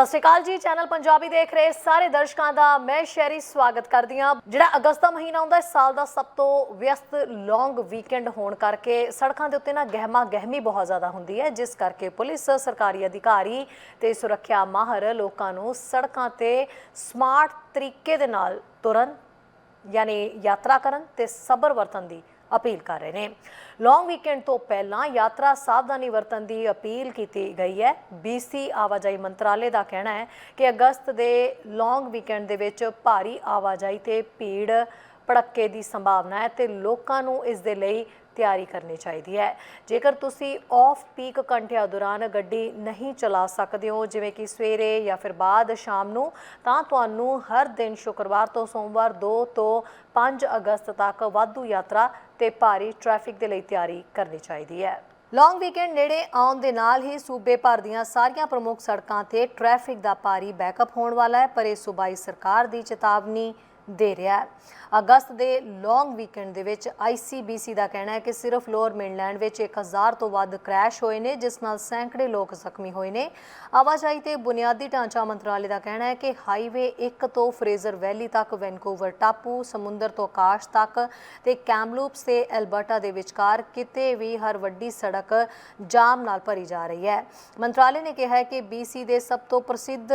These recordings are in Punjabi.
ਸਤਿ ਸ਼੍ਰੀ ਅਕਾਲ ਜੀ। ਚੈਨਲ ਪੰਜਾਬੀ ਦੇਖ ਰਹੇ ਸਾਰੇ ਦਰਸ਼ਕਾਂ ਦਾ ਮੈਂ ਸ਼ੈਰੀ ਸਵਾਗਤ ਕਰਦੀ ਹਾਂ। ਜਿਹੜਾ ਅਗਸਤ ਦਾ ਮਹੀਨਾ ਹੁੰਦਾ ਇਸ ਸਾਲ ਦਾ ਸਭ ਤੋਂ ਵਿਅਸਤ ਲੌਂਗ ਵੀਕਐਂਡ ਹੋਣ ਕਰਕੇ ਸੜਕਾਂ ਦੇ ਉੱਤੇ ਨਾ ਗਹਿਮਾ ਗਹਿਮੀ ਬਹੁਤ ਜ਼ਿਆਦਾ ਹੁੰਦੀ ਹੈ। ਜਿਸ ਕਰਕੇ ਪੁਲਿਸ, ਸਰਕਾਰੀ ਅਧਿਕਾਰੀ ਤੇ ਸੁਰੱਖਿਆ ਮਾਹਰ ਲੋਕਾਂ ਨੂੰ ਸੜਕਾਂ ਤੇ ਸਮਾਰਟ ਤਰੀਕੇ ਦੇ ਨਾਲ ਤੁਰਨ, ਯਾਨੀ ਯਾਤਰਾ ਕਰਨ ਤੇ ਸਬਰ ਵਰਤਣ ਦੀ ਅਪੀਲ ਕਰ ਰਹੇ ਨੇ। ਲੌਂਗ ਵੀਕਐਂਡ ਤੋਂ ਪਹਿਲਾਂ ਯਾਤਰਾ ਸਾਵਧਾਨੀ ਵਰਤਣ ਦੀ ਅਪੀਲ ਕੀਤੀ ਗਈ ਹੈ। BC ਆਵਾਜਾਈ ਮੰਤਰਾਲੇ ਦਾ ਕਹਿਣਾ ਹੈ ਕਿ ਅਗਸਤ ਦੇ ਲੌਂਗ ਵੀਕਐਂਡ ਦੇ ਵਿੱਚ ਭਾਰੀ ਆਵਾਜਾਈ ਤੇ ਭੀੜ ਭੜੱਕੇ ਦੀ ਸੰਭਾਵਨਾ ਹੈ ਤੇ ਲੋਕਾਂ ਨੂੰ ਇਸ ਦੇ ਲਈ ਤਿਆਰੀ ਕਰਨੀ ਚਾਹੀਦੀ ਹੈ। ਜੇਕਰ ਤੁਸੀਂ ਆਫ ਪੀਕ ਘੰਟਿਆਂ ਦੌਰਾਨ ਗੱਡੀ ਨਹੀਂ ਚਲਾ ਸਕਦੇ ਹੋ, ਜਿਵੇਂ ਕਿ ਸਵੇਰੇ ਜਾਂ ਫਿਰ ਬਾਅਦ ਸ਼ਾਮ ਨੂੰ, ਤਾਂ ਤੁਹਾਨੂੰ ਹਰ ਦਿਨ ਸ਼ੁੱਕਰਵਾਰ ਤੋਂ ਸੋਮਵਾਰ 2 ਤੋਂ 5 ਅਗਸਤ ਤੱਕ ਵਾਧੂ ਯਾਤਰਾ ਤੇ ਭਾਰੀ ਟ੍ਰੈਫਿਕ ਦੇ ਲਈ ਤਿਆਰੀ ਕਰਨੀ ਚਾਹੀਦੀ ਹੈ। ਲੌਂਗ ਵੀਕਐਂਡ ਨੇੜੇ ਆਉਣ ਦੇ ਨਾਲ ਹੀ ਸੂਬੇ ਭਰ ਦੀਆਂ ਸਾਰੀਆਂ ਪ੍ਰਮੁੱਖ ਸੜਕਾਂ ਤੇ ਟ੍ਰੈਫਿਕ ਦਾ ਭਾਰੀ ਬੈਕਅਪ ਹੋਣ ਵਾਲਾ ਹੈ, ਪਰ ਇਹ ਸੂਬਾਈ ਸਰਕਾਰ ਦੀ ਚੇਤਾਵਨੀ ਦੇ ਰਿਹਾ ਹੈ। ਅਗਸਤ ਦੇ ਲੌਂਗ ਵੀਕਐਂਡ ਦੇ ਵਿੱਚ ICBC ਦਾ ਕਹਿਣਾ ਹੈ ਕਿ ਸਿਰਫ ਲੋਅਰ ਮੇਨਲੈਂਡ ਵਿੱਚ 1000 ਤੋਂ ਵੱਧ ਕ੍ਰੈਸ਼ ਹੋਏ ਨੇ, ਜਿਸ ਨਾਲ ਸੈਂਕੜੇ ਲੋਕ ਜ਼ਖਮੀ ਹੋਏ ਨੇ। ਆਵਾਜਾਈ ਤੇ ਬੁਨਿਆਦੀ ਢਾਂਚਾ ਮੰਤਰਾਲੇ ਦਾ ਕਹਿਣਾ ਹੈ ਕਿ ਹਾਈਵੇ 1 ਤੋਂ ਫਰੇਜ਼ਰ ਵੈਲੀ ਤੱਕ, ਵੈਨਕੂਵਰ ਟਾਪੂ, ਸਮੁੰਦਰ ਤੋਂ ਆਕਾਸ਼ ਤੱਕ ਤੇ ਕੈਮਲੂਪਸ ਤੇ ਐਲਬਰਟਾ ਦੇ ਵਿਚਕਾਰ ਕਿਤੇ ਵੀ ਹਰ ਵੱਡੀ ਸੜਕ ਜਾਮ ਨਾਲ ਭਰੀ ਜਾ ਰਹੀ ਹੈ। ਮੰਤਰਾਲੇ ਨੇ ਕਿਹਾ ਹੈ ਕਿ BC ਦੇ ਸਭ ਤੋਂ ਪ੍ਰਸਿੱਧ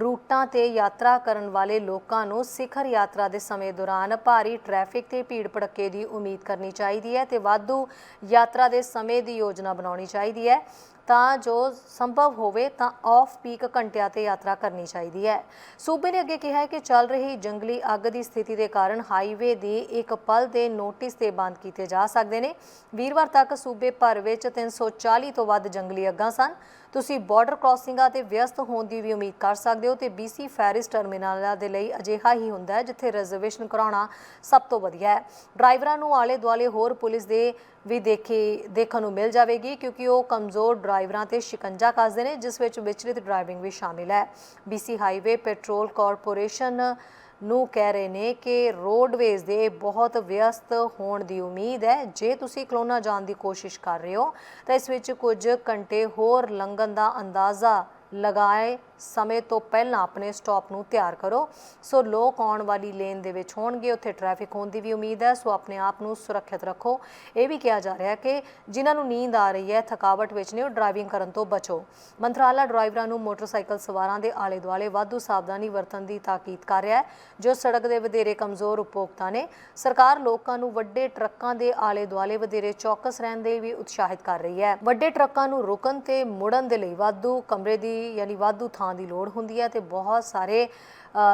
ਰੂਟਾਂ ਤੇ ਯਾਤਰਾ ਕਰਨ ਵਾਲੇ ਲੋਕਾਂ ਨੂੰ ਸਿਖਰ ਯਾਤਰਾ ਦੇ ਸਮੇਂ ਦੌਰਾਨ ਭਾਰੀ ਟ੍ਰੈਫਿਕ ਤੇ ਭੀੜ ਭੜੱਕੇ ਦੀ ਉਮੀਦ ਕਰਨੀ ਚਾਹੀਦੀ ਹੈ ਤੇ ਵਾਧੂ ਯਾਤਰਾ ਦੇ ਸਮੇਂ ਦੀ ਯੋਜਨਾ ਬਣਾਉਣੀ ਚਾਹੀਦੀ ਹੈ। ਤਾਂ ਜੋ ਸੰਭਵ ਹੋਵੇ ਤਾਂ ਆਫ ਪੀਕ ਘੰਟਿਆਂ ਤੇ ਯਾਤਰਾ ਕਰਨੀ ਚਾਹੀਦੀ ਹੈ। ਸੂਬੇ ਨੇ ਅੱਗੇ ਕਿਹਾ ਹੈ ਕਿ ਚੱਲ ਰਹੀ ਜੰਗਲੀ ਅੱਗ ਦੀ ਸਥਿਤੀ ਦੇ ਕਾਰਨ ਹਾਈਵੇ ਦੀ ਇੱਕ ਪਲ ਦੇ ਨੋਟਿਸ ਤੇ ਬੰਦ ਕੀਤੇ ਜਾ ਸਕਦੇ ਨੇ। ਵੀਰਵਾਰ ਤੱਕ ਸੂਬੇ ਭਰ ਵਿੱਚ 340 ਤੋਂ ਵੱਧ ਜੰਗਲੀ ਅੱਗਾਂ ਸਨ। ਤੁਸੀਂ ਬਾਰਡਰ ਕ੍ਰਾਸਿੰਗਾਂ ਤੇ ਵਿਅਸਤ ਹੋਣ ਦੀ ਵੀ ਉਮੀਦ ਕਰ ਸਕਦੇ ਹੋ ਤੇ BC ਫੈਰਿਸ ਟਰਮੀਨਲਾਂ ਦੇ ਲਈ ਅਜਿਹਾ ਹੀ ਹੁੰਦਾ ਹੈ, ਜਿੱਥੇ ਰਿਜ਼ਰਵੇਸ਼ਨ ਕਰਾਉਣਾ ਸਭ ਤੋਂ ਵਧੀਆ ਹੈ। ਡਰਾਈਵਰਾਂ ਨੂੰ ਆਲੇ ਦੁਆਲੇ ਹੋਰ ਪੁਲਿਸ ਦੇ ਵੀ ਦੇਖੀ, ਦੇਖਣ ਨੂੰ ਮਿਲ ਜਾਵੇਗੀ ਕਿਉਂਕਿ ਉਹ ਕਮਜ਼ੋਰ ਡਰਾਈਵਰਾਂ ਤੇ ਸ਼ਿਕੰਜਾ ਕੱਸਦੇ ਨੇ, ਜਿਸ ਵਿੱਚ ਵਿਚਲਿਤ ਡਰਾਈਵਿੰਗ ਵੀ ਸ਼ਾਮਿਲ ਹੈ। BC ਹਾਈਵੇ ਪੈਟਰੋਲ ਕਾਰਪੋਰੇਸ਼ਨ ਨੂੰ ਕਹਿ ਰਹੇ ਨੇ ਕਿ ਰੋਡਵੇਜ਼ ਦੇ ਬਹੁਤ ਵਿਅਸਤ ਹੋਣ ਦੀ ਉਮੀਦ ਹੈ। ਜੇ ਤੁਸੀਂ ਕਲੋਨਾ ਜਾਣ ਦੀ ਕੋਸ਼ਿਸ਼ ਕਰ ਰਹੇ ਹੋ, ਤਾਂ ਇਸ ਵਿੱਚ ਕੁਝ ਘੰਟੇ ਹੋਰ ਲੰਘਣ ਦਾ ਅੰਦਾਜ਼ਾ ਲਗਾਏ ਸਮੇਂ ਤੋਂ ਪਹਿਲਾਂ ਆਪਣੇ ਸਟਾਪ ਨੂੰ ਤਿਆਰ ਕਰੋ। ਸੋ ਲੋਕ ਆਉਣ ਵਾਲੀ ਲੇਨ ਦੇ ਵਿੱਚ ਹੋਣਗੇ, ਉੱਥੇ ਟ੍ਰੈਫਿਕ ਹੋਣ ਦੀ ਵੀ ਉਮੀਦ ਹੈ। ਸੋ ਆਪਣੇ ਆਪ ਨੂੰ ਸੁਰੱਖਿਅਤ ਰੱਖੋ। ਇਹ ਵੀ ਕਿਹਾ ਜਾ ਰਿਹਾ ਹੈ ਕਿ ਜਿਨ੍ਹਾਂ ਨੂੰ ਨੀਂਦ ਆ ਰਹੀ ਹੈ, ਥਕਾਵਟ ਵਿੱਚ ਨੇ, ਉਹ ਡਰਾਈਵਿੰਗ ਕਰਨ ਤੋਂ ਬਚੋ। ਮੰਤਰਾਲਾ ਡਰਾਈਵਰਾਂ ਨੂੰ ਮੋਟਰਸਾਈਕਲ ਸਵਾਰਾਂ ਦੇ ਆਲੇ ਦੁਆਲੇ ਵਾਧੂ ਸਾਵਧਾਨੀ ਵਰਤਣ ਦੀ ਤਾਕੀਦ ਕਰ ਰਿਹਾ ਹੈ, ਜੋ ਸੜਕ ਦੇ ਵਧੇਰੇ ਕਮਜ਼ੋਰ ਉਪਭੋਗਤਾ ਨੇ। ਸਰਕਾਰ ਲੋਕਾਂ ਨੂੰ ਵੱਡੇ ਟਰੱਕਾਂ ਦੇ ਆਲੇ ਦੁਆਲੇ ਵਧੇਰੇ ਚੌਕਸ ਰਹਿਣ ਦੇ ਵੀ ਉਤਸ਼ਾਹਿਤ ਕਰ ਰਹੀ ਹੈ। ਵੱਡੇ ਟਰੱਕਾਂ ਨੂੰ ਰੁਕਣ ਤੇ ਮੁੜਨ ਦੇ ਲਈ ਵਾਧੂ ਕਮਰੇ ਦੀ, ਯਾਨੀ ਵਾਧੂ ਥਾਂ ਦੀ ਲੋੜ ਹੁੰਦੀ ਹੈ ਤੇ ਬਹੁਤ ਸਾਰੇ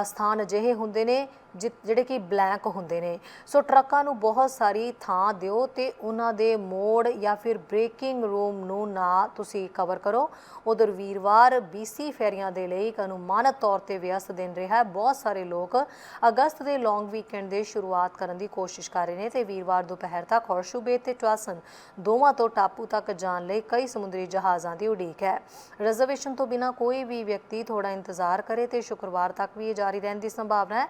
ਸਥਾਨ ਅਜਿਹੇ ਹੁੰਦੇ ਨੇ ਜਿਹੜੇ ਕਿ ਬਲੈਂਕ ਹੁੰਦੇ ਨੇ। ਸੋ ਟਰੱਕਾਂ ਨੂੰ ਬਹੁਤ ਸਾਰੀ ਥਾਂ ਦਿਓ ਤੇ ਉਹਨਾਂ ਦੇ ਮੋੜ ਜਾਂ ਫਿਰ ਬ੍ਰੇਕਿੰਗ ਰੂਮ ਨੂੰ ਨਾ ਤੁਸੀਂ ਕਵਰ ਕਰੋ। ਉਧਰ ਵੀਰਵਾਰ BC ਫੇਰੀਆਂ ਦੇ ਲਈ ਇੱਕ ਅਨੁਮਾਨਤ ਤੌਰ ਤੇ ਵਿਅਸਤ ਦਿਨ ਰਿਹਾ ਹੈ। ਬਹੁਤ ਸਾਰੇ ਲੋਕ ਅਗਸਤ ਦੇ ਲੌਂਗ ਵੀਕਐਂਡ ਦੇ ਸ਼ੁਰੂਆਤ ਕਰਨ ਦੀ ਕੋਸ਼ਿਸ਼ ਕਰ ਰਹੇ ਨੇ ਤੇ ਵੀਰਵਾਰ ਦੁਪਹਿਰ ਤੱਕ ਹੌਰਸ਼ੂ ਬੇ ਤੇ ਟਵਾਸਨ ਦੋਵਾਂ ਤੋਂ ਟਾਪੂ ਤੱਕ ਜਾਣ ਲਈ ਕਈ ਸਮੁੰਦਰੀ ਜਹਾਜ਼ਾਂ ਦੀ ਉਡੀਕ ਹੈ। ਰਿਜ਼ਰਵੇਸ਼ਨ ਤੋਂ ਬਿਨਾ ਕੋਈ ਵੀ ਵਿਅਕਤੀ ਥੋੜਾ ਇੰਤਜ਼ਾਰ ਕਰੇ ਤੇ ਸ਼ੁੱਕਰਵਾਰ ਤੱਕ ਵੀ ਇਹ ਜਾਰੀ ਰਹਿਣ ਦੀ ਸੰਭਾਵਨਾ ਹੈ।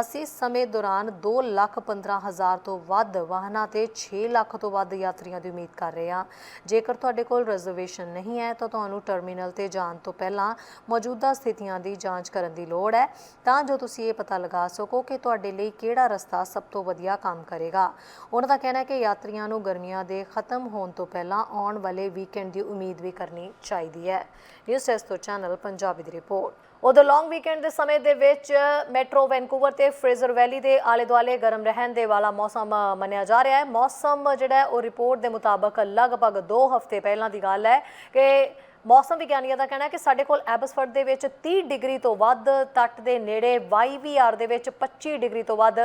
ਅਸੀਂ ਸਮੇਂ ਦੌਰਾਨ 2 ਲੱਖ 15 ਹਜ਼ਾਰ ਤੋਂ ਵੱਧ ਵਾਹਨਾਂ ਤੇ 6 ਲੱਖ ਤੋਂ ਵੱਧ ਯਾਤਰੀਆਂ ਦੀ ਉਮੀਦ ਕਰ ਰਹੇ ਹਾਂ। ਜੇਕਰ ਤੁਹਾਡੇ ਕੋਲ ਰਿਜ਼ਰਵੇਸ਼ਨ ਨਹੀਂ ਹੈ, ਤਾਂ ਤੁਹਾਨੂੰ ਟਰਮੀਨਲ ਤੇ ਜਾਣ ਤੋਂ ਪਹਿਲਾਂ ਮੌਜੂਦਾ ਸਥਿਤੀਆਂ ਦੀ ਜਾਂਚ ਕਰਨ ਦੀ ਲੋੜ ਹੈ। ਤਾਂ ਜੋ ਤੁਸੀਂ ਇਹ ਪਤਾ ਲਗਾ ਸਕੋ ਕਿ ਤੁਹਾਡੇ ਲਈ ਕਿਹੜਾ ਰਸਤਾ ਸਭ ਤੋਂ ਵਧੀਆ ਕੰਮ ਕਰੇਗਾ। ਉਹਨਾਂ ਦਾ ਕਹਿਣਾ ਹੈ ਕਿ ਯਾਤਰੀਆਂ ਨੂੰ ਗਰਮੀਆਂ ਦੇ ਖਤਮ ਹੋਣ ਤੋਂ ਪਹਿਲਾਂ ਆਉਣ ਵਾਲੇ ਵੀਕਐਂਡ ਦੀ ਉਮੀਦ ਵੀ ਕਰਨੀ ਚਾਹੀਦੀ ਹੈ। ਨਿਊਜ਼ ਡੈਸਕ ਤੋਂ ਚੈਨਲ ਪੰਜਾਬੀ ਦੀ ਰਿਪੋਰਟ ਉਧਰ ਲੌਂਗ ਵੀਕਐਂਡ ਦੇ ਸਮੇਂ ਦੇ ਵਿੱਚ ਮੈਟਰੋ ਵੈਨਕੂਵਰ ਤੇ ਫਰੇਜ਼ਰ ਵੈਲੀ ਦੇ ਆਲੇ ਦੁਆਲੇ ਗਰਮ ਰਹਿਣ ਦੇ ਵਾਲਾ ਮੌਸਮ ਮੰਨਿਆ ਜਾ ਰਿਹਾ ਹੈ। ਮੌਸਮ ਜਿਹੜਾ ਉਹ ਰਿਪੋਰਟ ਦੇ ਮੁਤਾਬਕ ਲਗਭਗ 2 ਹਫ਼ਤੇ ਪਹਿਲਾਂ ਦੀ ਗੱਲ ਹੈ ਕਿ ਮੌਸਮ ਵਿਗਿਆਨੀਆਂ ਦਾ ਕਹਿਣਾ ਹੈ ਕਿ ਸਾਡੇ ਕੋਲ ਐਬਸਫਰਡ ਦੇ ਵਿੱਚ 30 ਡਿਗਰੀ ਤੋਂ ਵੱਧ ਤੱਟ ਦੇ ਨੇੜੇ ਵਾਈਵੀਆਰ ਦੇ ਵਿੱਚ 25 ਡਿਗਰੀ ਤੋਂ ਵੱਧ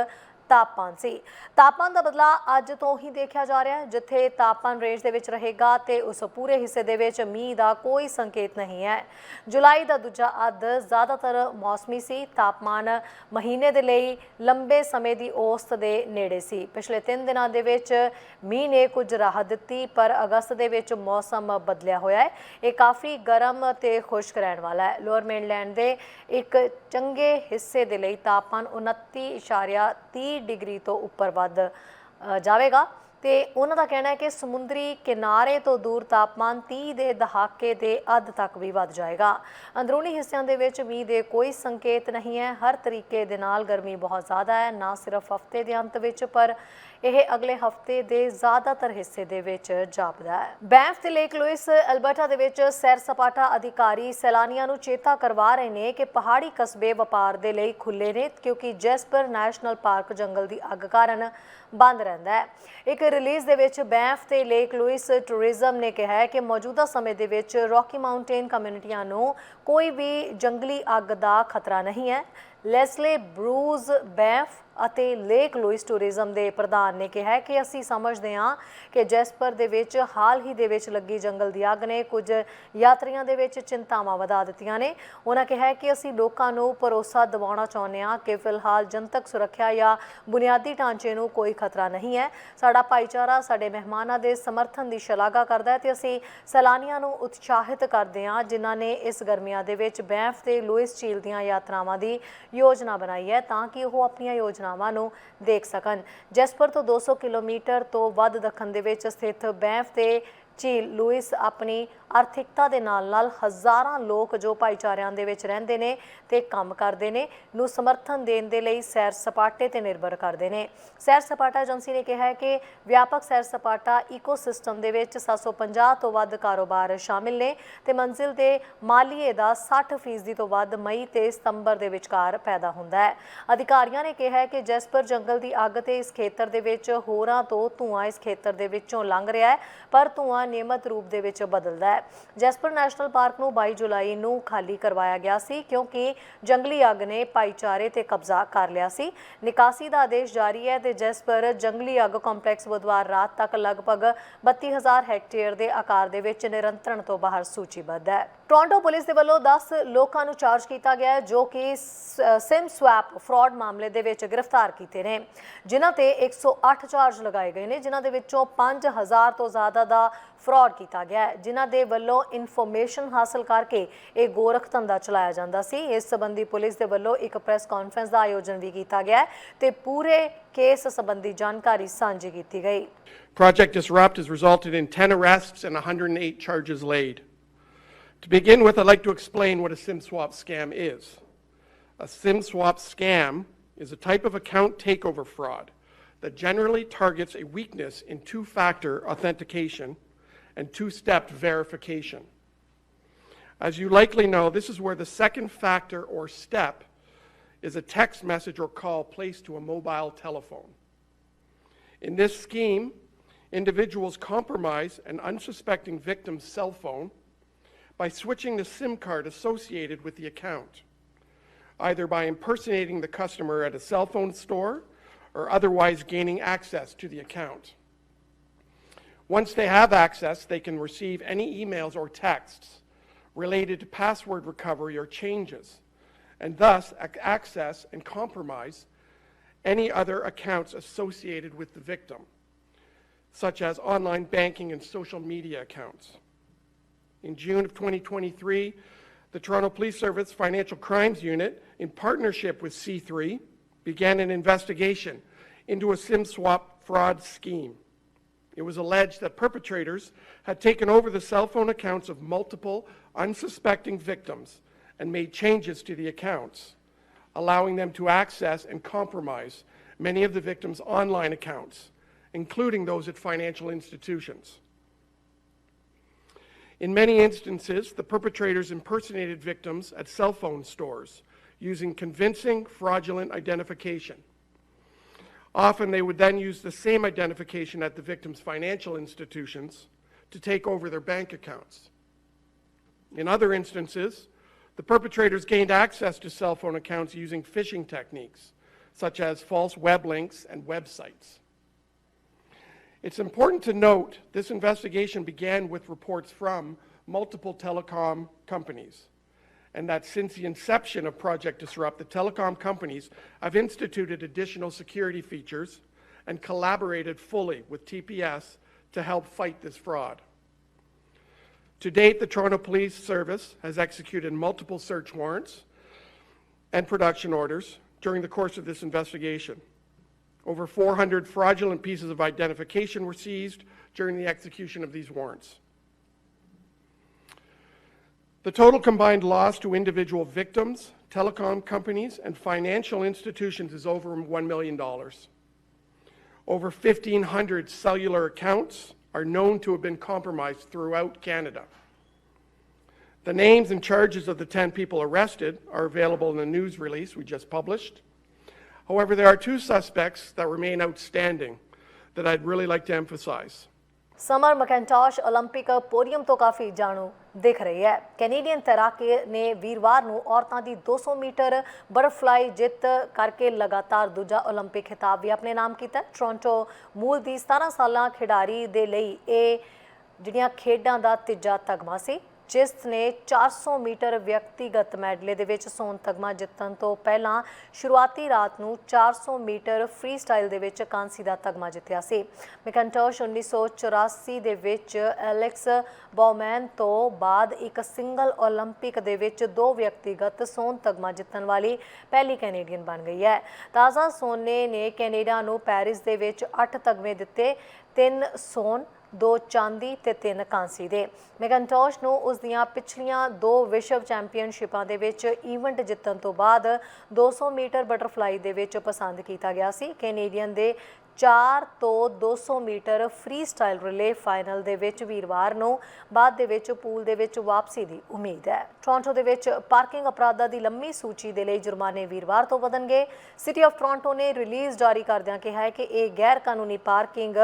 ਤਾਪਮਾਨ ਸੀ। ਤਾਪਮਾਨ ਦਾ ਬਦਲਾਅ ਅੱਜ ਤੋਂ ਹੀ ਦੇਖਿਆ ਜਾ ਰਿਹਾ ਹੈ, ਜਿੱਥੇ ਤਾਪਮਾਨ ਰੇਂਜ ਦੇ ਵਿੱਚ ਰਹੇਗਾ ਤੇ ਉਸ ਪੂਰੇ ਹਿੱਸੇ ਦੇ ਵਿੱਚ ਮੀਂਹ ਦਾ ਕੋਈ ਸੰਕੇਤ ਨਹੀਂ ਹੈ। ਜੁਲਾਈ ਦਾ ਦੂਜਾ ਅੱਧ ਜ਼ਿਆਦਾਤਰ ਮੌਸਮੀ ਸੀ। ਤਾਪਮਾਨ ਮਹੀਨੇ ਦੇ ਲਈ ਲੰਬੇ ਸਮੇਂ ਦੀ ਔਸਤ ਦੇ ਨੇੜੇ ਸੀ। ਪਿਛਲੇ 3 ਦਿਨਾਂ ਦੇ ਵਿੱਚ ਮੀਂਹ ਨੇ ਕੁਝ ਰਾਹਤ ਦਿੱਤੀ, ਪਰ ਅਗਸਤ ਦੇ ਵਿੱਚ ਮੌਸਮ ਬਦਲਿਆ ਹੋਇਆ ਹੈ। ਇਹ ਕਾਫੀ ਗਰਮ ਤੇ ਖੁਸ਼ਕ ਰਹਿਣ ਵਾਲਾ ਹੈ। ਲੋਅਰ ਮੇਨਲੈਂਡ ਦੇ ਇੱਕ ਚੰਗੇ ਹਿੱਸੇ ਦੇ ਲਈ ਤਾਪਮਾਨ 29.30 ਡਿਗਰੀ ਤੋਂ ਉੱਪਰ ਵੱਧ ਜਾਵੇਗਾ। ਤੇ ਉਹਨਾਂ ਦਾ ਕਹਿਣਾ ਹੈ ਕਿ ਸਮੁੰਦਰੀ ਕਿਨਾਰੇ ਤੋਂ ਦੂਰ ਤਾਪਮਾਨ 30 ਦੇ ਦਹਾਕੇ ਦੇ ਅੱਧ ਤੱਕ ਵੀ ਵੱਧ ਜਾਏਗਾ। ਅੰਦਰੂਨੀ ਹਿੱਸਿਆਂ ਦੇ ਵਿੱਚ ਮੀਂਹ ਦੇ ਕੋਈ ਸੰਕੇਤ ਨਹੀਂ ਹੈ। ਹਰ ਤਰੀਕੇ ਦੇ ਨਾਲ ਗਰਮੀ ਬਹੁਤ ਜ਼ਿਆਦਾ ਹੈ, ਨਾ ਸਿਰਫ ਹਫ਼ਤੇ ਦੇ ਅੰਤ ਵਿੱਚ, ਪਰ ਇਹ ਅਗਲੇ ਹਫ਼ਤੇ ਦੇ ਜ਼ਿਆਦਾਤਰ ਹਿੱਸੇ ਦੇ ਵਿੱਚ ਜਾਪਦਾ ਹੈ। ਬੈਂਫ ਤੇ ਲੇਕ ਲੂਇਸ, ਅਲਬਰਟਾ ਦੇ ਵਿੱਚ ਸੈਰ ਸਪਾਟਾ ਅਧਿਕਾਰੀ ਸੈਲਾਨੀਆਂ ਨੂੰ ਚੇਤਾ ਕਰਵਾ ਰਹੇ ਨੇ ਕਿ ਪਹਾੜੀ ਕਸਬੇ ਵਪਾਰ ਦੇ ਲਈ ਖੁੱਲੇ ਨੇ, ਕਿਉਂਕਿ ਜੈਸਪਰ ਨੈਸ਼ਨਲ ਪਾਰਕ ਜੰਗਲ ਦੀ ਅੱਗ ਕਾਰਨ ਬੰਦ ਰਹਿੰਦਾ ਹੈ। ਇੱਕ ਰਿਲੀਜ਼ ਦੇ ਵਿੱਚ ਬੈਂਫ ਤੇ ਲੇਕ ਲੂਇਸ ਟੂਰਿਜ਼ਮ ਨੇ ਕਿਹਾ ਹੈ ਕਿ ਮੌਜੂਦਾ ਸਮੇਂ ਦੇ ਵਿੱਚ ਰੌਕੀ ਮਾਊਂਟੇਨ ਕਮਿਊਨਿਟੀਆਂ ਨੂੰ ਕੋਈ ਵੀ ਜੰਗਲੀ ਅੱਗ ਦਾ ਖਤਰਾ ਨਹੀਂ ਹੈ। ਲੈਸਲੇ ਬਰੂਜ਼ ਬੈਂਫ ਅਤੇ ਲੇਕ ਲੂਇਸ ਟੂਰਿਜ਼ਮ ਦੇ ਪ੍ਰਧਾਨ ਨੇ ਕਿਹਾ ਕਿ ਅਸੀਂ ਸਮਝਦੇ ਹਾਂ ਕਿ ਜੈਸਪਰ ਦੇ ਵਿੱਚ ਹਾਲ ਹੀ ਦੇ ਵਿੱਚ ਲੱਗੀ ਜੰਗਲ ਦੀ ਅੱਗ ਨੇ ਕੁਝ ਯਾਤਰੀਆਂ ਦੇ ਵਿੱਚ ਚਿੰਤਾਵਾਂ ਵਧਾ ਦਿੱਤੀਆਂ ਨੇ। ਉਹਨਾਂ ਕਿਹਾ ਕਿ ਅਸੀਂ ਲੋਕਾਂ ਨੂੰ ਭਰੋਸਾ ਦਿਵਾਉਣਾ ਚਾਹੁੰਦੇ ਹਾਂ ਕਿ ਫਿਲਹਾਲ ਜਨਤਕ ਸੁਰੱਖਿਆ ਜਾਂ ਬੁਨਿਆਦੀ ਢਾਂਚੇ ਨੂੰ ਕੋਈ ਖਤਰਾ ਨਹੀਂ ਹੈ। ਸਾਡਾ ਭਾਈਚਾਰਾ ਸਾਡੇ ਮਹਿਮਾਨਾਂ ਦੇ ਸਮਰਥਨ ਦੀ ਸ਼ਲਾਘਾ ਕਰਦਾ ਹੈ ਤੇ ਅਸੀਂ ਸੈਲਾਨੀਆਂ ਨੂੰ ਉਤਸ਼ਾਹਿਤ ਕਰਦੇ ਹਾਂ, ਜਿਨ੍ਹਾਂ ਨੇ ਇਸ ਗਰਮੀਆਂ ਦੇ ਵਿੱਚ ਬੈਂਫ ਤੇ ਲੂਇਸ ਝੀਲ ਦੀਆਂ ਯਾਤਰਾਵਾਂ ਦੀ ਯੋਜਨਾ ਬਣਾਈ ਹੈ ਤਾਂ ਕਿ ਉਹ ਆਪਣੀਆਂ ਯੋਜਨਾ ਯੋਜਨਾਵਾਂ ਨੂੰ ਦੇਖ ਸਕਣ। ਜੈਸਪਰ ਤੋਂ 200 ਕਿਲੋਮੀਟਰ ਤੋਂ ਵੱਧ ਦੱਖਣ ਦੇ ਵਿੱਚ ਸਥਿਤ ਬੈਂਫ ਤੇ ਝੀਲ ਲੂਇਸ ਆਪਣੀ ਆਰਥਿਕਤਾ ਦੇ ਨਾਲ-ਨਾਲ ਹਜ਼ਾਰਾਂ ਲੋਕ ਜੋ ਭਾਈਚਾਰਿਆਂ ਦੇ ਵਿੱਚ ਰਹਿੰਦੇ ਨੇ ਤੇ ਕੰਮ ਕਰਦੇ ਨੇ, ਨੂੰ ਸਮਰਥਨ ਦੇਣ ਦੇ ਲਈ ਸੈਰ ਸਪਾਟੇ ਤੇ ਨਿਰਭਰ ਕਰਦੇ ਨੇ। ਸੈਰ ਸਪਾਟਾ ਏਜੰਸੀ ਨੇ ਕਿਹਾ ਹੈ ਕਿ ਵਿਆਪਕ ਸੈਰ ਸਪਾਟਾ ਇਕੋਸਿਸਟਮ ਦੇ ਵਿੱਚ 750 ਤੋਂ ਵੱਧ ਕਾਰੋਬਾਰ ਸ਼ਾਮਿਲ ਨੇ ਤੇ ਮੰਜ਼ਿਲ ਦੇ ਮਾਲੀਏ ਦਾ 60% ਤੋਂ ਵੱਧ ਮਈ ਤੇ ਸਤੰਬਰ ਦੇ ਵਿਚਕਾਰ ਪੈਦਾ ਹੁੰਦਾ ਹੈ। ਅਧਿਕਾਰੀਆਂ ਨੇ ਕਿਹਾ ਹੈ ਕਿ ਜੈਸਪਰ ਜੰਗਲ ਦੀ ਅੱਗ ਤੇ ਇਸ ਖੇਤਰ ਦੇ ਵਿੱਚ ਹੋਰਾਂ ਤੋਂ ਧੂਆਂ ਇਸ ਖੇਤਰ ਦੇ ਵਿੱਚੋਂ ਲੰਘ ਰਿਹਾ ਹੈ, ਪਰ ਧੂਆਂ ਨਿਯਮਤ ਰੂਪ ਦੇ ਵਿੱਚ ਬਦਲਦਾ ਹੈ। ਜੈਸਪਰ ਨੈਸ਼ਨਲ ਪਾਰਕ ਨੂੰ 22 ਜੁਲਾਈ ਨੂੰ ਖਾਲੀ ਕਰਵਾਇਆ ਗਿਆ ਸੀ ਕਿਉਂਕਿ ਜੰਗਲੀ ਅੱਗ ਨੇ ਭਾਈਚਾਰੇ ਤੇ ਕਬਜ਼ਾ ਕਰ ਲਿਆ ਸੀ। ਨਿਕਾਸੀ ਦਾ ਆਦੇਸ਼ ਜਾਰੀ ਹੈ ਤੇ ਜੈਸਪਰ ਜੰਗਲੀ ਅੱਗ ਕੰਪਲੈਕਸ ਬੁੱਧਵਾਰ ਰਾਤ ਤੱਕ ਲਗਭਗ 32000 ਹੈਕਟੇਅਰ ਦੇ ਆਕਾਰ ਦੇ ਵਿੱਚ ਨਿਰੰਤਰਣ ਤੋਂ ਬਾਹਰ ਸੂਚੀਬੱਧ ਹੈ। ਟੋਰਾਂਟੋ ਪੁਲਿਸ ਦੇ ਵੱਲੋਂ 10 ਲੋਕਾਂ ਨੂੰ ਚਾਰਜ ਕੀਤਾ ਗਿਆ ਹੈ, ਜੋ ਕਿ ਸਿਮ ਸਵੈਪ ਫਰਾਡ ਮਾਮਲੇ ਦੇ ਵਿੱਚ ਗ੍ਰਿਫਤਾਰ ਕੀਤੇ ਨੇ, ਜਿਨ੍ਹਾਂ ਤੇ 108 ਚਾਰਜ ਲਗਾਏ ਗਏ ਨੇ, ਜਿਨ੍ਹਾਂ ਦੇ ਵਿੱਚੋਂ 5000 ਤੋਂ ਜ਼ਿਆਦਾ ਦਾ ਫਰਾਡ ਕੀਤਾ ਗਿਆ ਹੈ, ਜਿਨ੍ਹਾਂ ਦੇ ਵੱਲੋਂ ਇਨਫੋਰਮੇਸ਼ਨ ਹਾਸਲ ਕਰਕੇ ਇਹ ਗੋਰਖ ਧੰਦਾ ਚਲਾਇਆ ਜਾਂਦਾ ਸੀ ਇਸ ਸੰਬੰਧੀ ਪੁਲਿਸ ਦੇ ਵੱਲੋਂ ਇੱਕ ਪ੍ਰੈਸ ਕਾਨਫਰੰਸ ਦਾ ਆਯੋਜਨ ਵੀ ਕੀਤਾ ਗਿਆ ਹੈ ਤੇ ਪੂਰੇ ਕੇਸ ਸੰਬੰਧੀ ਜਾਣਕਾਰੀ ਸਾਂਝੀ ਕੀਤੀ ਗਈ Project Disrupt has resulted in 10 arrests and 108 charges laid. To begin with, I'd like to explain what a SIM swap scam is. A SIM swap scam is a type of account takeover fraud that generally targets a weakness in two factor authentication and two step verification. As you likely know, this is where the second factor or step is a text message or call placed to a mobile telephone. In this scheme, individuals compromise an unsuspecting victim's cell phone by switching the SIM card associated with the account, either by impersonating the customer at a cell phone store or otherwise gaining access to the account. Once they have access, they can receive any emails or texts related to password recovery or changes, and thus ac- access and compromise any other accounts associated with the victim, such as online banking and social media accounts. In June of 2023, the Toronto Police Service Financial Crimes Unit, in partnership with C3, began an investigation into a SIM swap fraud scheme. It was alleged that perpetrators had taken over the cell phone accounts of multiple unsuspecting victims and made changes to the accounts, allowing them to access and compromise many of the victims' online accounts, including those at financial institutions. In many instances, the perpetrators impersonated victims at cell phone stores using convincing fraudulent identification. Often, they would then use the same identification at the victim's financial institutions to take over their bank accounts. In other instances, the perpetrators gained access to cell phone accounts using phishing techniques, such as false web links and websites. It's important to note this investigation began with reports from multiple telecom companies, and that since the inception of Project Disrupt, the telecom companies have instituted additional security features and collaborated fully with TPS to help fight this fraud. To date, the Toronto Police Service has executed multiple search warrants and production orders during the course of this investigation. Over 400 fraudulent pieces of identification were seized during the execution of these warrants. The total combined loss to individual victims, telecom companies, and financial institutions is over $1 million. Over 1,500 cellular accounts are known to have been compromised throughout Canada. The names and charges of the 10 people arrested are available in the news release we just published. However, there are two suspects that remain outstanding that I'd really like to emphasize. Summer McIntosh 올림픽 podium ਤੋਂ ਕਾਫੀ ਜਾਣੂ ਦਿਖ ਰਹੀ ਹੈ ਕੈਨੇਡੀਅਨ ਤੈਰਾਕੀ ਨੇ ਵੀਰਵਾਰ ਨੂੰ ਔਰਤਾਂ ਦੀ 200 ਮੀਟਰ ਬਟਰਫਲਾਈ ਜਿੱਤ ਕਰਕੇ ਲਗਾਤਾਰ ਦੂਜਾ 올림픽 ਖਿਤਾਬ ਵੀ ਆਪਣੇ ਨਾਮ ਕੀਤਾ ਹੈ। ਟੋਰਾਂਟੋ ਮੂਲ ਦੀ 17 ਸਾਲਾਂ ਖਿਡਾਰੀ ਦੇ ਲਈ ਇਹ ਜਿਹੜੀਆਂ ਖੇਡਾਂ ਦਾ ਤੀਜਾ ਤਗਮਾ ਸੀ ਜਿਸ ਨੇ 400 ਮੀਟਰ ਵਿਅਕਤੀਗਤ ਮੈਡਲੇ ਦੇ ਵਿੱਚ ਸੋਨ ਤਗਮਾ ਜਿੱਤਣ ਤੋਂ ਪਹਿਲਾਂ ਸ਼ੁਰੂਆਤੀ ਰਾਤ ਨੂੰ 400 ਮੀਟਰ ਫ੍ਰੀ ਸਟਾਈਲ ਦੇ ਵਿੱਚ ਕਾਂਸੀ ਦਾ ਤਗਮਾ ਜਿੱਤਿਆ ਸੀ ਮੈਕਨਟੋਸ਼ 1984 ਦੇ ਵਿੱਚ ਐਲੈਕਸ ਬੌਮੈਨ ਤੋਂ ਬਾਅਦ ਇੱਕ ਸਿੰਗਲ 올림픽 ਦੇ ਵਿੱਚ ਦੋ ਵਿਅਕਤੀਗਤ ਸੋਨ ਤਗਮਾ ਜਿੱਤਣ ਵਾਲੀ ਪਹਿਲੀ ਕੈਨੇਡੀਅਨ ਬਣ ਗਈ ਹੈ ਤਾਜ਼ਾ ਸੋਨੇ ਨੇ ਕੈਨੇਡਾ ਨੂੰ ਪੈਰਿਸ ਦੇ ਵਿੱਚ 8 ਤਗਮੇ ਦਿੱਤੇ ਤਿੰਨ ਸੋਨ ਦੋ ਚਾਂਦੀ ਤੇ ਤਿੰਨ ਕਾਂਸੀ ਦੇ। ਮੈਗਨਟੋਸ਼ ਨੂੰ ਉਸ ਦੀਆਂ ਪਿਛਲੀਆਂ ਦੋ ਵਿਸ਼ਵ ਚੈਂਪੀਅਨਸ਼ਿਪਾਂ ਦੇ ਵਿੱਚ ਈਵੈਂਟ ਜਿੱਤਣ ਤੋਂ ਬਾਅਦ 200 ਮੀਟਰ ਬਟਰਫਲਾਈ ਦੇ ਵਿੱਚ ਪਸੰਦ ਕੀਤਾ ਗਿਆ ਸੀ। ਕੈਨੇਡੀਅਨ ਦੇ 4 ਤੋਂ 200 metre freestyle relay final ਦੇ ਵਿੱਚ ਵੀਰਵਾਰ ਨੂੰ ਬਾਅਦ ਦੇ ਵਿੱਚ ਪੂਲ ਦੇ ਵਿੱਚ ਵਾਪਸੀ ਦੀ ਉਮੀਦ ਹੈ। ਟੋਰਾਂਟੋ ਦੇ ਵਿੱਚ ਪਾਰਕਿੰਗ ਅਪਰਾਧਾਂ ਦੀ ਲੰਮੀ ਸੂਚੀ ਦੇ ਲਈ ਜੁਰਮਾਨੇ ਵੀਰਵਾਰ ਤੋਂ ਵਧਣਗੇ। ਸਿਟੀ ਆਫ ਟੋਰਾਂਟੋ ਨੇ ਰਿਲੀਜ਼ ਜਾਰੀ ਕਰਦਿਆਂ ਕਿਹਾ ਹੈ ਕਿ ਇਹ ਗੈਰ ਕਾਨੂੰਨੀ ਪਾਰਕਿੰਗ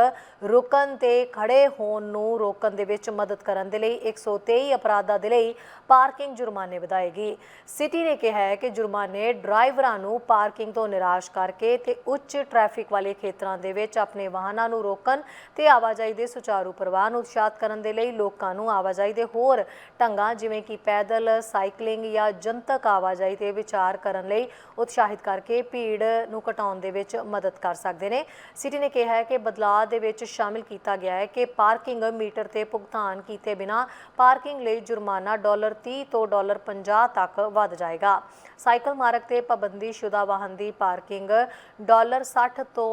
ਰੁਕਣ ਤੇ ਖੜੇ ਹੋਣ ਨੂੰ ਰੋਕਣ ਦੇ ਵਿੱਚ ਮਦਦ ਕਰਨ ਦੇ ਲਈ 123 ਅਪਰਾਧਾਂ ਦੇ ਲਈ ਪਾਰਕਿੰਗ ਜੁਰਮਾਨੇ ਵਧਾਏਗੀ। ਸਿਟੀ ਨੇ ਕਿਹਾ ਹੈ ਕਿ ਜੁਰਮਾਨੇ ਡਰਾਈਵਰਾਂ ਨੂੰ ਪਾਰਕਿੰਗ ਤੋਂ ਨਿਰਾਸ਼ ਕਰਕੇ ਤੇ ਉੱਚ ਟ੍ਰੈਫਿਕ ਵਾਲੇ ਖੇਤਰਾਂ ਦੇ ਵਿੱਚ ਆਪਣੇ ਵਾਹਨਾਂ ਨੂੰ ਰੋਕਣ ਤੇ ਆਵਾਜਾਈ ਦੇ ਸੁਚਾਰੂ ਪ੍ਰਵਾਹ ਨੂੰ ਉਤਸ਼ਾਹਿਤ ਕਰਨ ਦੇ ਲਈ ਲੋਕਾਂ ਨੂੰ ਆਵਾਜਾਈ ਦੇ ਹੋਰ ਢੰਗਾਂ, ਜਿਵੇਂ ਕਿ ਪੈਦਲ ਸਾਈਕਲਿੰਗ ਜਾਂ ਜਨਤਕ ਆਵਾਜਾਈ ਤੇ ਵਿਚਾਰ ਕਰਨ ਲਈ ਉਤਸ਼ਾਹਿਤ ਕਰਕੇ ਭੀੜ ਨੂੰ ਘਟਾਉਣ ਦੇ ਵਿੱਚ ਮਦਦ ਕਰ ਸਕਦੇ ਨੇ। ਸਿਟੀ ਨੇ ਕਿਹਾ ਹੈ ਕਿ ਬਦਲਾਅ ਦੇ ਵਿੱਚ ਸ਼ਾਮਿਲ ਕੀਤਾ ਗਿਆ ਹੈ ਕਿ ਪਾਰਕਿੰਗ ਮੀਟਰ ਤੇ ਭੁਗਤਾਨ ਕੀਤੇ ਬਿਨਾ ਪਾਰਕਿੰਗ ਲਈ ਜੁਰਮਾਨਾ ਡਾਲਰ 30 ਤੋਂ ਡਾਲਰ 50 ਤੱਕ ਵੱਧ ਜਾਏਗਾ। ਸਾਈਕਲ ਮਾਰਗ ਤੇ ਪਾਬੰਦੀ ਸ਼ੁਦਾ ਵਾਹਨ ਦੀ ਪਾਰਕਿੰਗ ਡਾਲਰ 60 ਤੋਂ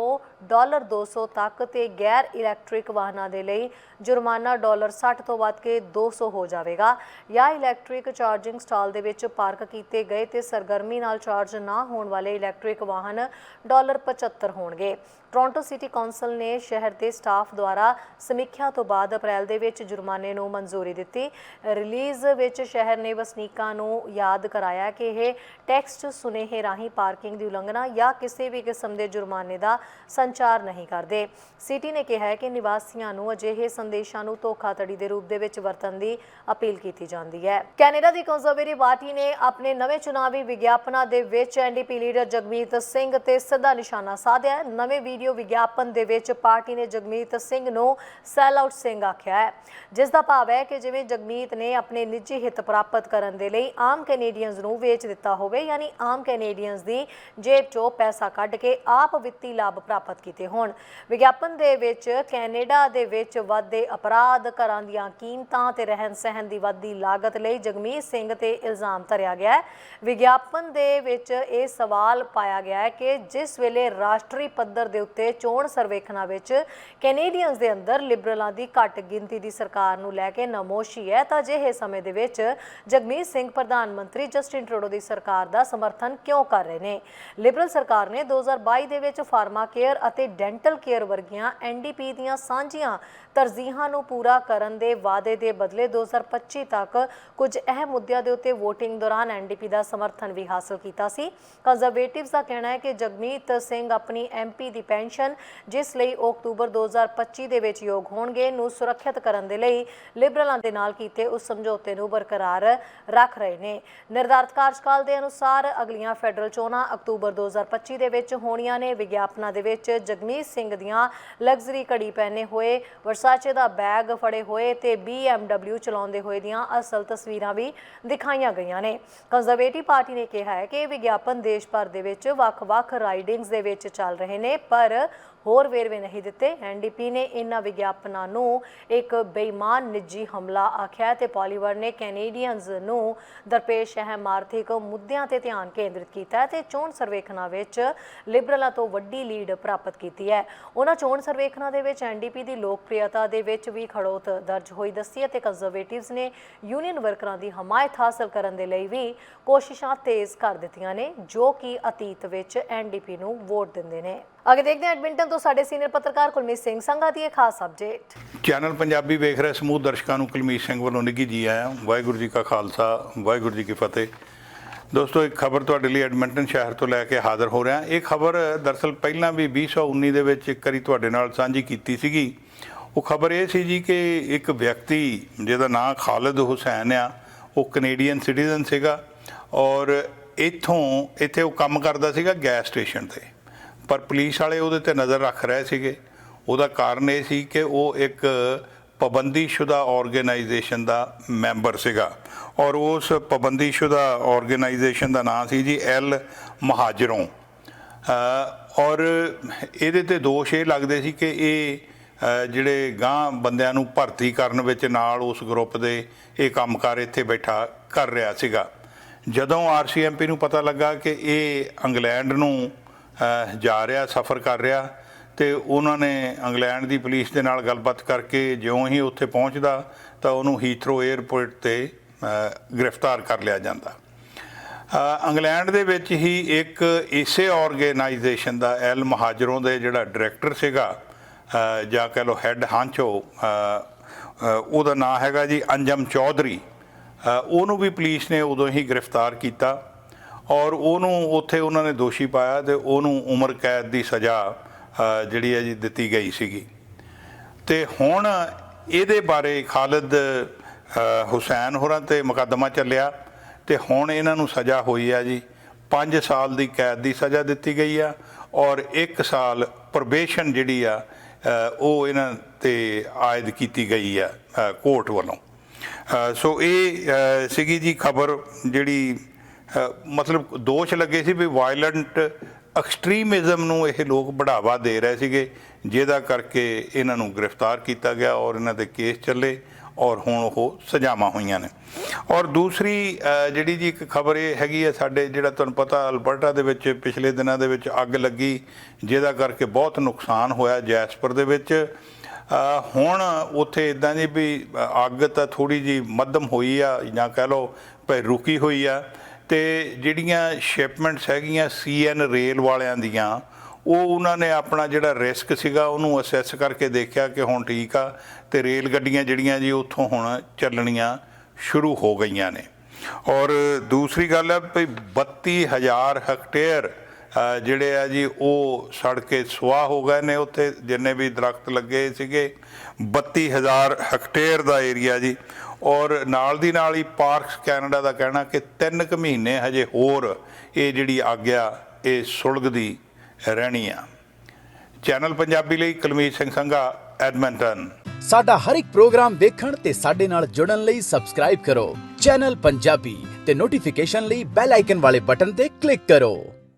ਡਾਲਰ 200 ਤੱਕ ਤੇ ਗੈਰ ਇਲੈਕਟ੍ਰਿਕ ਵਾਹਨਾਂ ਦੇ ਲਈ ਜੁਰਮਾਨਾ ਡਾਲਰ 60 ਤੋਂ ਵੱਧ ਕੇ 200 ਹੋ ਜਾਵੇਗਾ ਜਾਂ ਇਲੈਕਟ੍ਰਿਕ ਚਾਰਜਿੰਗ ਸਟਾਲ ਦੇ ਵਿੱਚ ਪਾਰਕ ਕੀਤੇ ਗਏ ਤੇ ਸਰਗਰਮੀ ਨਾਲ ਚਾਰਜ ਨਾ ਹੋਣ ਵਾਲੇ ਇਲੈਕਟ੍ਰਿਕ ਵਾਹਨ ਡਾਲਰ 75 ਹੋਣਗੇ। ਟੋਰਾਂਟੋ ਸਿਟੀ ਕੌਂਸਲ ਨੇ ਸ਼ਹਿਰ ਦੇ ਸਟਾਫ ਦੁਆਰਾ ਸਮੀਖਿਆ ਤੋਂ ਬਾਅਦ ਅਪ੍ਰੈਲ ਦੇ ਵਿੱਚ ਜੁਰਮਾਨੇ ਨੂੰ ਮਨਜ਼ੂਰੀ ਦਿੱਤੀ। ਰਿਲੀਜ਼ ਵਿੱਚ ਸ਼ਹਿਰ ਨੇ ਵਸਨੀਕਾਂ ਨੂੰ ਯਾਦ ਕਰਾਇਆ ਕਿ ਇਹ ਟੈਕਸਟ ਸੁਨੇਹੇ ਰਾਹੀਂ ਪਾਰਕਿੰਗ ਦੀ ਉਲੰਘਣਾ ਜਾਂ ਕਿਸੇ ਵੀ ਕਿਸਮ ਦੇ ਜੁਰਮਾਨੇ ਦਾ ਸੰਚਾਰ ਨਹੀਂ ਕਰਦੇ। ਸਿਟੀ ਨੇ ਕਿਹਾ ਹੈ ਕਿ ਨਿਵਾਸੀਆਂ ਨੂੰ ਅਜਿਹੇ ਸੰਦੇਸ਼ਾਂ ਨੂੰ ਧੋਖਾਧੜੀ ਦੇ ਰੂਪ ਦੇ ਵਿੱਚ ਵਰਤਣ ਦੀ ਅਪੀਲ ਕੀਤੀ ਜਾਂਦੀ ਹੈ। ਕੈਨੇਡਾ ਦੀ ਕੰਜ਼ਰਵੇਟਿਵ ਪਾਰਟੀ ਨੇ ਆਪਣੇ ਨਵੇਂ ਚੁਣਾਵੀ ਵਿਗਿਆਪਨਾਂ ਦੇ ਵਿੱਚ ਐਨਡੀਪੀ ਲੀਡਰ ਜਗਮੀਤ ਸਿੰਘ ਤੇ ਸਿੱਧਾ ਨਿਸ਼ਾਨਾ ਸਾਧਿਆ ਨਵੇਂ ਵੀਡੀਓ ਵਿਗਿਆਪਨ ਦੇ ਵਿੱਚ ਪਾਰਟੀ ਨੇ ਜਗਮੀਤ ਸਿੰਘ ਨੂੰ ਸੈਲ ਆਊਟ ਸਿੰਘ ਆਖਿਆ ਹੈ। ਜਿਸ ਦਾ ਭਾਵ ਹੈ ਕਿ ਜਿਵੇਂ ਜਗਮੀਤ ਨੇ ਆਪਣੇ ਨਿੱਜੀ ਹਿੱਤ ਪ੍ਰਾਪਤ ਕਰਨ ਦੇ ਲਈ ਆਮ ਕੈਨੇਡੀਅਨਸ ਨੂੰ ਵੇਚ ਦਿੱਤਾ ਹੋਵੇ, ਯਾਨੀ ਆਮ ਕੈਨੇਡੀਅਨਸ ਦੀ ਜੇਬ ਚੋਂ ਪੈਸਾ ਕੱਢ ਕੇ ਆਪ ਵਿੱਤੀ ਲਾਭ ਪ੍ਰਾਪਤ ਕੀਤਾ ਹੋਣ। ਵਿਗਿਆਪਨ ਦੇ ਵਿੱਚ ਕੈਨੇਡਾ ਦੇ ਵਿੱਚ ਵੱਧਦੇ ਅਪਰਾਧ, ਘਰਾਂ ਦੀਆਂ ਕੀਮਤਾਂ ਤੇ ਰਹਿਣ ਸਹਿਣ ਦੀ ਵੱਧਦੀ ਲਾਗਤ ਲਈ ਜਗਮੀਤ ਸਿੰਘ ਤੇ ਇਲਜ਼ਾਮ ਧਰਿਆ ਗਿਆ ਹੈ। ਵਿਗਿਆਪਨ ਦੇ ਵਿੱਚ ਇਹ ਸਵਾਲ ਪਾਇਆ ਗਿਆ ਹੈ ਕਿ ਜਿਸ ਵੇਲੇ ਰਾਸ਼ਟਰੀ ਪੱਧਰ ਦੇ ਉੱਤੇ ਚੋਣ ਸਰਵੇਖਣਾਂ ਵਿੱਚ ਕੈਨੇਡੀਅਨਸ ਦੇ ਅੰਦਰ ਲਿਬਰਲਾਂ ਦੀ ਘੱਟ ਗਿਣਤੀ ਦੀ ਸਰਕਾਰ ਨੂੰ ਲੈ ਕੇ ਨਮੋਸ਼ੀ ਹੈ, ਤਾਂ ਅਜਿਹੇ ਸਮੇਂ ਦੇ ਵਿੱਚ ਜਗਮੀਤ ਸਿੰਘ ਪ੍ਰਧਾਨ ਮੰਤਰੀ ਜਸਟਿਨ ਟਰੂਡੋ ਦੀ ਸਰਕਾਰ ਦਾ ਸਮਰਥਨ ਕਿਉਂ ਕਰ ਰਹੇ ਨੇ? ਲਿਬਰਲ ਸਰਕਾਰ ਨੇ 2022 ਦੇ ਵਿੱਚ ਫਾਰਮਾ ਕੇਅਰ ਅਤੇ ਡੈਂਟਲ ਕੇਅਰ ਵਰਗੀਆਂ ਐਨਡੀਪੀ ਦੀਆਂ ਸਾਂਝੀਆਂ ਤਰਜੀਹਾਂ ਨੂੰ ਪੂਰਾ ਕਰਨ ਦੇ ਵਾਅਦੇ ਦੇ ਬਦਲੇ 2025 ਤੱਕ ਕੁਝ ਅਹਿਮ ਮੁੱਦਿਆਂ ਦੇ ਉੱਤੇ VOTING ਦੌਰਾਨ ਐਨਡੀਪੀ ਦਾ ਸਮਰਥਨ ਵੀ ਹਾਸਲ ਕੀਤਾ ਸੀ। ਕੰਜ਼ਰਵੇਟਿਵਸ ਦਾ ਕਹਿਣਾ ਹੈ ਕਿ ਜਗਮੀਤ ਸਿੰਘ ਆਪਣੀ ਐਮਪੀ ਦੀ ਪੈਨਸ਼ਨ, ਜਿਸ ਲਈ ਉਹ ਅਕਤੂਬਰ 2025 ਦੇ ਵਿੱਚ ਯੋਗ ਹੋਣਗੇ, ਨੂੰ ਸੁਰੱਖਿਅਤ ਕਰਨ ਦੇ ਲਈ ਲਿਬਰਲਾਂ ਦੇ ਨਾਲ ਕੀਤੇ ਉਸ ਸਮਝੌਤੇ ਨੂੰ ਬਰਕਰਾਰ ਰੱਖ ਰਹੇ ਨੇ। ਨਿਰਧਾਰਤ ਕਾਰਜਕਾਲ ਦੇ ਅਨੁਸਾਰ ਅਗਲੀਆਂ ਫੈਡਰਲ ਚੋਣਾਂ ਅਕਤੂਬਰ 2025 ਦੇ ਵਿੱਚ ਹੋਣੀਆਂ ਨੇ। ਵਿਗਿਆਪਨਾਂ ਦੇ ਵਿੱਚ ਜਗਮੀਤ ਸਿੰਘ ਦੀਆਂ ਲਗਜ਼ਰੀ ਘੜੀ ਪਹਿਨੇ ਹੋਏ, ਵਰਸਾਚੇ ਦਾ ਬੈਗ ਫੜੇ ਹੋਏ ਤੇ BMW ਚਲਾਉਂਦੇ ਹੋਏ ਦੀਆਂ ਅਸਲ ਤਸਵੀਰਾਂ ਵੀ ਦਿਖਾਈਆਂ ਗਈਆਂ ਨੇ। ਕੰਜ਼ਰਵੇਟਿਵ ਪਾਰਟੀ ਨੇ ਕਿਹਾ ਹੈ ਕਿ ਇਹ ਵਿਗਿਆਪਨ ਦੇਸ਼ ਭਰ ਦੇ ਵਿੱਚ ਵੱਖ-ਵੱਖ ਰਾਈਡਿੰਗਸ ਦੇ ਵਿੱਚ ਚੱਲ ਰਹੇ ਨੇ, ਪਰ ਹੋਰ ਵੇਰਵੇ ਨਹੀਂ ਦਿੱਤੇ। ਐਨਡੀਪੀ ਨੇ ਇਹਨਾਂ ਵਿਗਿਆਪਨਾਂ ਨੂੰ ਇੱਕ ਬੇਈਮਾਨ ਨਿੱਜੀ ਹਮਲਾ ਆਖਿਆ ਤੇ ਪਾਲੀਵਰ ਨੇ ਕੈਨੇਡੀਅਨਜ਼ ਨੂੰ ਦਰਪੇਸ਼ ਅਹਿਮ ਆਰਥਿਕ ਮੁੱਦਿਆਂ ਤੇ ਧਿਆਨ ਕੇਂਦਰਿਤ ਕੀਤਾ ਹੈ ਤੇ ਚੋਣ ਸਰਵੇਖਣਾਂ ਵਿੱਚ ਲਿਬਰਲਾਂ ਤੋਂ ਵੱਡੀ ਲੀਡ ਪ੍ਰਾਪਤ ਕੀਤੀ ਹੈ। ਉਹਨਾਂ ਚੋਣ ਸਰਵੇਖਣਾਂ ਦੇ ਵਿੱਚ ਐਨਡੀਪੀ ਦੀ ਲੋਕਪ੍ਰਿਯਤਾ ਦੇ ਵਿੱਚ ਵੀ ਖੜੋਤ ਦਰਜ ਹੋਈ ਦੱਸੀ ਹੈ ਤੇ ਕੰਜ਼ਰਵੇਟਿਵਸ ਨੇ ਯੂਨੀਅਨ ਵਰਕਰਾਂ ਦੀ ਹਮਾਇਤ ਹਾਸਲ ਕਰਨ ਦੇ ਲਈ ਵੀ ਕੋਸ਼ਿਸ਼ਾਂ ਤੇਜ਼ ਕਰ ਦਿੱਤੀਆਂ ਨੇ, ਜੋ ਕਿ ਅਤੀਤ ਵਿੱਚ ਐਨਡੀਪੀ ਨੂੰ ਵੋਟ ਦਿੰਦੇ ਨੇ। ਅੱਗੇ ਦੇਖਦੇ ਹਾਂ ਐਡਮਿੰਟਨ ਤੋਂ ਸਾਡੇ ਸੀਨੀਅਰ ਪੱਤਰਕਾਰ ਕੁਲਮੀਤ ਸਿੰਘ ਸੰਘਾ ਦੀ ਇਹ ਖਾਸ ਅਪਡੇਟ ਚੈਨਲ ਪੰਜਾਬੀ ਵੇਖ ਰਹੇ ਸਮੂਹ ਦਰਸ਼ਕਾਂ ਨੂੰ ਕੁਲਮੀਤ ਸਿੰਘ ਵੱਲੋਂ ਨਿੱਘੀ ਜੀ ਆਇਆਂ। ਵਾਹਿਗੁਰੂ ਜੀ ਕਾ ਖਾਲਸਾ, ਵਾਹਿਗੁਰੂ ਜੀ ਕੀ ਫਤਿਹ। ਦੋਸਤੋ, ਇੱਕ ਖਬਰ ਤੁਹਾਡੇ ਲਈ ਐਡਮਿੰਟਨ ਸ਼ਹਿਰ ਤੋਂ ਲੈ ਕੇ ਹਾਜ਼ਰ ਹੋ ਰਿਹਾ। ਇਹ ਖਬਰ ਦਰਸਲ ਪਹਿਲਾਂ ਵੀ 2019 ਦੇ ਵਿੱਚ ਇੱਕ ਵਾਰੀ ਤੁਹਾਡੇ ਨਾਲ ਸਾਂਝੀ ਕੀਤੀ ਸੀਗੀ। ਉਹ ਖਬਰ ਇਹ ਸੀ ਜੀ ਕਿ ਇੱਕ ਵਿਅਕਤੀ, ਜਿਹਦਾ ਨਾਮ ਖਾਲਿਦ ਹੁਸੈਨ ਆ, ਉਹ ਕੈਨੇਡੀਅਨ ਸਿਟੀਜ਼ਨ ਸੀਗਾ ਔਰ ਇੱਥੋਂ ਇੱਥੇ ਉਹ ਕੰਮ ਕਰਦਾ ਸੀਗਾ ਗੈਸ ਸਟੇਸ਼ਨ ਤੇ। ਪਰ ਪੁਲਿਸ ਵਾਲੇ ਉਹਦੇ ਤੇ ਨਜ਼ਰ ਰੱਖ ਰਹੇ ਸੀਗੇ। ਉਹਦਾ ਕਾਰਨ ਇਹ ਸੀ ਕਿ ਉਹ ਇੱਕ ਪਾਬੰਦੀਸ਼ੁਦਾ ਆਰਗੇਨਾਈਜੇਸ਼ਨ ਦਾ ਮੈਂਬਰ ਸੀਗਾ। ਔਰ ਉਸ ਪਾਬੰਦੀਸ਼ੁਦਾ ਆਰਗੇਨਾਈਜੇਸ਼ਨ ਦਾ ਨਾਮ ਸੀ ਜੀ ਐਲ ਮਹਾਜਰੋਂ। ਔਰ ਇਹਦੇ ਤੇ ਦੋਸ਼ ਇਹ ਲੱਗਦੇ ਸੀ ਕਿ ਇਹ ਜਿਹੜੇ ਗਾਂ ਬੰਦਿਆਂ ਨੂੰ ਭਰਤੀ ਕਰਨ ਵਿੱਚ ਨਾਲ ਉਸ ਗਰੁੱਪ ਦੇ ਇਹ ਕੰਮਕਾਰ ਇੱਥੇ ਬੈਠਾ ਕਰ ਰਿਹਾ ਸੀਗਾ। ਜਦੋਂ ਆਰਸੀਐਮਪੀ ਨੂੰ ਪਤਾ ਲੱਗਾ ਕਿ ਇਹ ਇੰਗਲੈਂਡ ਨੂੰ ਜਾ ਰਿਹਾ, ਸਫ਼ਰ ਕਰ ਰਿਹਾ ਤੇ ਉਹਨਾਂ ਨੇ ਇੰਗਲੈਂਡ ਦੀ ਪੁਲਿਸ ਦੇ ਨਾਲ ਗੱਲਬਾਤ ਕਰਕੇ ਜਿਉਂ ਹੀ ਉੱਥੇ ਪਹੁੰਚਦਾ ਤਾਂ ਉਹਨੂੰ ਹੀਥਰੋ 에ਅਰਪੋਰਟ ਤੇ ਗ੍ਰਿਫਤਾਰ ਕਰ ਲਿਆ ਜਾਂਦਾ। ਇੰਗਲੈਂਡ ਦੇ ਵਿੱਚ ਹੀ ਇੱਕ ਇਸੇ ਆਰਗੇਨਾਈਜੇਸ਼ਨ ਦਾ ਐਲ ਮਹਾਜਰੋਂ ਦੇ ਜਿਹੜਾ ਡਾਇਰੈਕਟਰ ਸੀਗਾ ਜਾਂ ਕਹ ਲੋ ਹੈੱਡ ਹਾਂਚੋ ਉਹਦਾ ਨਾਂ ਹੈਗਾ ਜੀ ਅੰਜਮ ਚੌਧਰੀ। ਉਹਨੂੰ ਵੀ ਪੁਲਿਸ ਨੇ ਉਦੋਂ ਹੀ ਗ੍ਰਿਫਤਾਰ ਕੀਤਾ। ਔਰ ਉਹਨੂੰ ਉੱਥੇ ਉਹਨਾਂ ਨੇ ਦੋਸ਼ੀ ਪਾਇਆ ਤੇ ਉਹਨੂੰ ਉਮਰ ਕੈਦ ਦੀ ਸਜ਼ਾ ਜਿਹੜੀ ਹੈ ਜੀ ਦਿੱਤੀ ਗਈ ਸੀਗੀ। ਤੇ ਹੁਣ ਇਹਦੇ ਬਾਰੇ ਖਾਲਦ ਹੁਸੈਨ ਹੋਰਾਂ ਤੇ ਮੁਕੱਦਮਾ ਚੱਲਿਆ ਤੇ ਹੁਣ ਇਹਨਾਂ ਨੂੰ ਸਜ਼ਾ ਹੋਈ ਆ ਜੀ। 5 ਸਾਲ ਦੀ ਕੈਦ ਦੀ ਸਜ਼ਾ ਦਿੱਤੀ ਗਈ ਆ ਔਰ 1 ਸਾਲ ਪ੍ਰੋਬੇਸ਼ਨ ਜਿਹੜੀ ਆ ਉਹ ਇਹਨਾਂ ਤੇ ਆਇਦ ਕੀਤੀ ਗਈ ਆ ਕੋਰਟ ਵੱਲੋਂ। ਸੋ ਇਹ ਸੀਗੀ ਜੀ ਖਬਰ ਜਿਹੜੀ ਮਤਲਬ ਦੋਸ਼ ਲੱਗੇ ਸੀ ਵੀ ਵਾਇਲੈਂਟ ਐਕਸਟ੍ਰੀਮਿਜ਼ਮ ਨੂੰ ਇਹ ਲੋਕ ਬੜਾਵਾ ਦੇ ਰਹੇ ਸੀਗੇ, ਜਿਹਦਾ ਕਰਕੇ ਇਹਨਾਂ ਨੂੰ ਗ੍ਰਿਫਤਾਰ ਕੀਤਾ ਗਿਆ ਔਰ ਇਹਨਾਂ ਦੇ ਕੇਸ ਚੱਲੇ ਔਰ ਹੁਣ ਉਹ ਸਜ਼ਾਵਾਂ ਹੋਈਆਂ ਨੇ। ਔਰ ਦੂਸਰੀ ਜਿਹੜੀ ਜੀ ਇੱਕ ਖਬਰ ਇਹ ਹੈਗੀ ਹੈ, ਸਾਡੇ ਜਿਹੜਾ ਤੁਹਾਨੂੰ ਪਤਾ ਅਲਬਰਟਾ ਦੇ ਵਿੱਚ ਪਿਛਲੇ ਦਿਨਾਂ ਦੇ ਵਿੱਚ ਅੱਗ ਲੱਗੀ, ਜਿਹਦਾ ਕਰਕੇ ਬਹੁਤ ਨੁਕਸਾਨ ਹੋਇਆ ਜੈਸਪਰ ਦੇ ਵਿੱਚ। ਹੁਣ ਉੱਥੇ ਇਦਾਂ ਜੀ ਵੀ ਅੱਗ ਤਾਂ ਥੋੜੀ ਜੀ ਮੱਧਮ ਹੋਈ ਆ, ਜਾਂ ਕਹਿ ਲਓ ਭਈ ਰੁਕੀ ਹੋਈ ਆ। ਤੇ ਜਿਹੜੀਆਂ ਸ਼ਿਪਮੈਂਟਸ ਹੈਗੀਆਂ ਸੀਐਨ ਰੇਲ ਵਾਲਿਆਂ ਦੀਆਂ, ਉਹ ਉਹਨਾਂ ਨੇ ਆਪਣਾ ਜਿਹੜਾ ਰਿਸਕ ਸੀਗਾ, ਉਹਨੂੰ ਅਸੈਸ ਕਰਕੇ ਦੇਖਿਆ ਕਿ ਹੁਣ ਠੀਕ ਆ ਤੇ ਰੇਲ ਗੱਡੀਆਂ ਜਿਹੜੀਆਂ ਜੀ ਉੱਥੋਂ ਹੁਣ ਚੱਲਣੀਆਂ ਸ਼ੁਰੂ ਹੋ ਗਈਆਂ ਨੇ। ਔਰ ਦੂਸਰੀ ਗੱਲ ਹੈ ਵੀ 32000 ਹੈਕਟੇਅਰ ਜਿਹੜੇ ਆ ਜੀ, ਉਹ ਸੜ ਕੇ ਸੁਆਹ ਹੋ ਗਏ ਨੇ ਉੱਥੇ, ਜਿੰਨੇ ਵੀ ਦਰਖਤ ਲੱਗੇ ਸੀਗੇ 32000 ਹੈਕਟੇਅਰ ਦਾ ਏਰੀਆ ਜੀ ਔਰ ਨਾਲ ਦੀ ਨਾਲ ਹੀ ਪਾਰਕਸ ਕੈਨੇਡਾ ਦਾ ਕਹਿਣਾ ਕਿ 3 ਕੁ ਮਹੀਨੇ ਹਜੇ ਹੋਰ ਇਹ ਜਿਹੜੀ ਆਗਿਆ, ਇਹ ਸੁਲਗਦੀ ਰਹਿਣੀ ਆ। ਚੈਨਲ ਪੰਜਾਬੀ ਲਈ ਕੁਲਮੀਤ ਸਿੰਘ ਸੰਘਾ, ਐਡਮੰਟਨ। ਸਾਡਾ ਹਰ ਇੱਕ ਪ੍ਰੋਗਰਾਮ ਦੇਖਣ ਤੇ ਸਾਡੇ ਨਾਲ ਜੁੜਨ ਲਈ ਸਬਸਕ੍ਰਾਈਬ ਕਰੋ। ਚੈਨਲ ਪੰਜਾਬੀ ਤੇ ਨੋਟੀਫਿਕੇਸ਼ਨ ਲਈ ਬੈਲ ਆਈਕਨ ਵਾਲੇ ਬਟਨ ਤੇ ਕਲਿੱਕ ਕਰੋ।